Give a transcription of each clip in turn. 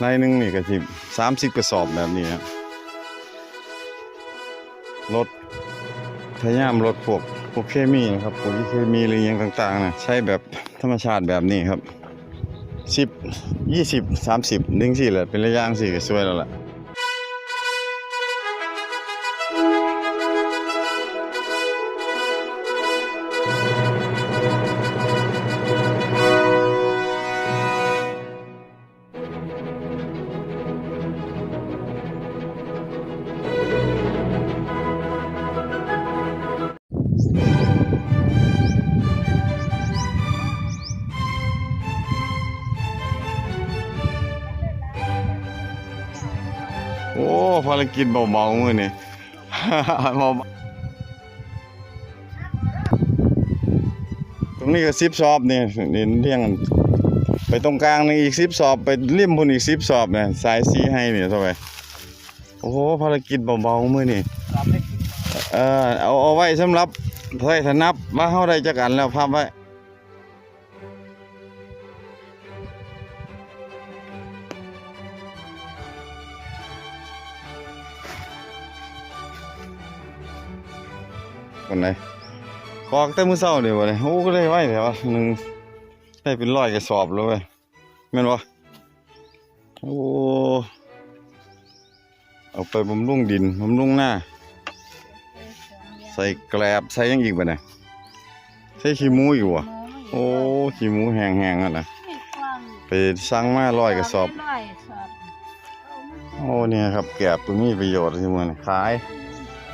ในหนึ่งนี่ก็สิสามสิบกระสอบแบบนี้ครับรถพยายามลดพวกพวกเคมีนะครับพวกเคมีหรืออหยังต่างๆนะใช้แบบธรรมชาติแบบนี้ครับสิบยี่สิบสามสิบนึงสี่แหละเป็นระยะสี่ก็สวยแล้วล่ะ โอ้ภารกิจเบาๆมือนี่เบาตรงนี้ก็ซิปสอบเนี่ยนี่เรียงไปตรงกลางนี่อีกซิปสอบไปริมพุ่นอีกซิปสอบเนี่ยสายซีให้เนี่ยเท่าไหร่โอ้โหภารกิจเบาๆมือนี่เออเอาเอาไว้สำหรับเพื่อถนับว่าเฮาได้จักอันแล้วพับไว้ คนไหนคอกแต่มื้อเช้าเดี๋ยวบ่ได้โอ้ก็ได้ไว้แต่ว่าหนึงได้เป็นร้อยกระสอบแล้วเว้ยแม่นบ่โอ้เอาไปบำรุงดินบำรุงหน้า ใส่แกลบใส่หยังอีกบ่เนี่ยใส่ขี้หมูอยู่บ่โอ้ขี้หมูแห้งๆอะนะไปสั่งมาร้อยกระสอบร้อยสอบโอ้เนี่ยครับแกบตัวมีประโยชน์ที่มันขาย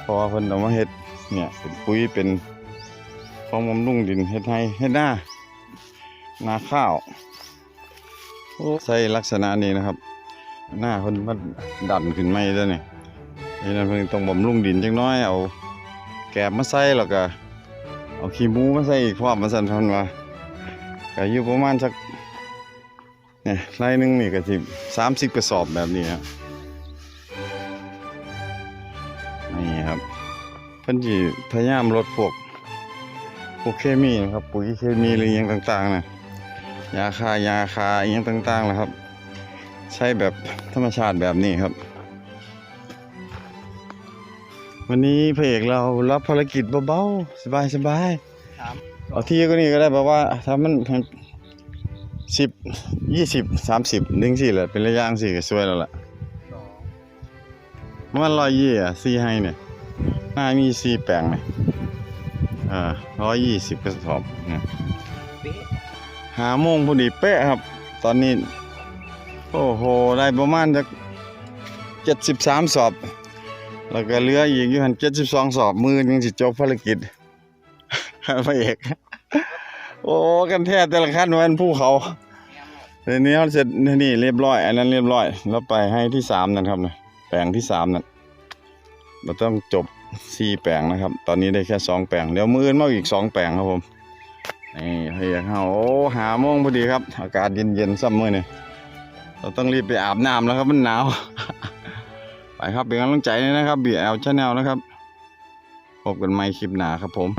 เพราะว่าเพิ่นเอามาเฮ็ด เนี่ยเป็นปุ๋ยเป็นของบำรุงดินเฮ็ดให้เฮ็ดหน้านาข้าวใส่ลักษณะนี้นะครับ หน้าเพิ่นมันดันขึ้นไม่แล้วนี่ดังนั้นเพิ่นต้องบำรุงดินจังน้อยเอาแกบมาใส่แล้วก็เอาขี้หมูมาใส่อีกพร้อมมาสั่นเพิ่นว่าก็อยู่ประมาณสักเนี่ยไร่หนึงนี่ก็สิ30กระสอบแบบนี้ครั พิ่นสิพยายามลดพวกพวกเคมีนะครับ ปุ๋ยเคมีหรืออหยังต่างๆนะยาฆ่ายาฆ่าอหยังต่างๆนะครับ ใช้แบบธรรมชาติแบบนี้ครับ วันนี้พระเอกเรารับภารกิจเบาๆสบายๆเอาที่ก็นี่ก็ได้แบบว่าถ้ามันสิบยี่สิบสามสิบดึงสี่แหละเป็นระยะสี่ก็สวยแล้วล่ะมันร้อยยี่อะซีให้เนี่ยห น้ามีซีแปลงเนี่ยอ่าร้อยยี่สิบกระสอบหาโมงพอดีเป๊ะครับ ตอนนี้ โอ้โห ได้ประมาณจะเจ็ดสิบสามสอบ แล้วก็เลืออีกอยู่หันเจ็ดสิบสองสอบมือยังสิจบภารกิจพระเอกโอ้กันแท้แต่ละขั้นวันภูเขาทีนี้เขาเสร็จนี่เรียบร้อย อันนั้นเรียบร้อย แล้วไปให้ที่สามนั่นครับนะแปลงที่สามนั่นเราต้องจบ สี่แปลงนะครับ ตอนนี้ได้แค่สองแปลงเดี๋ยวมืออื่นมาอีกสองแปลงครับผมนี่พระเอกเขาโอ้หาโมงพอดีครับ อากาศเย็นๆซ้ำมือนี่เราต้องรีบไปอาบน้ำแล้วครับมันหนาว ไปครับเป็นกำลังใจนะครับ BL Channel นะครับพบกันใหม่คลิปหน้าครับผม